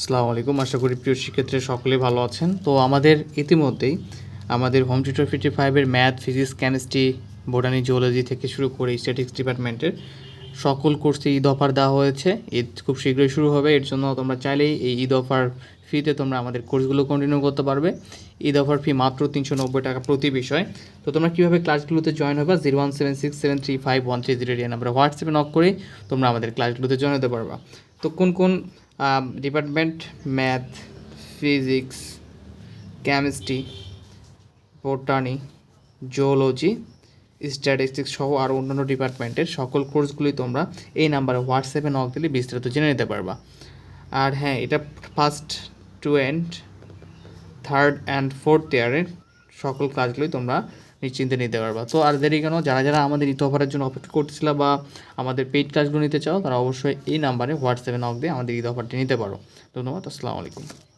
আসসালামু আলাইকুম। আশা করি প্রিয় শিক্ষার্থী সকলে ভালো আছেন। তো আমাদের ইতিমধ্যেই আমাদের হোম টিউটর ফিফটি ফাইভের math physics chemistry botany geology থেকে শুরু করে স্ট্যাটিক্স ডিপার্টমেন্টের সকল কোর্সে ঈদ অফার দেওয়া হয়েছে। ঈদ খুব শীঘ্রই শুরু হবে। এর জন্য তোমরা চাইলেই এই ঈদ অফার ফিতে তোমরা আমাদের কোর্সগুলো কন্টিনিউ করতে পারবে। ঈদ অফার ফি মাত্র তিনশো নব্বই টাকা প্রতি বিষয়। তো তোমরা কীভাবে ক্লাসগুলোতে জয়েন হবে zero one seven six seven three five one three zero এই নাম্বারে হোয়াটসঅ্যাপে নক করে তোমরা আমাদের ক্লাসগুলোতে জয়েন হতে পারবা। তো কোন কোন department math physics chemistry botany geology statistics সহ আরও অন্যান্য ডিপার্টমেন্টের সকল কোর্সগুলি তোমরা এই নাম্বারে হোয়াটসঅ্যাপে নক দিলে বিস্তারিত জেনে নিতে পারবা। আর হ্যাঁ এটা first two and third and fourth ইয়ারের সকল ক্লাসগুলি তোমরা নিশ্চিন্তে নিতে পারবা। তো আর দেরি কেন? যারা যারা আমাদের ইতো অফারের জন্য অপেক্ষা করতেছিল বা আমাদের পেইড ক্লাসগুলো নিতে চাও, তারা অবশ্যই এই নাম্বারে হোয়াটসঅ্যাপে নক দিয়ে আমাদের ঈদ অফারটি নিতে পারো। ধন্যবাদ, আসসালামু আলাইকুম।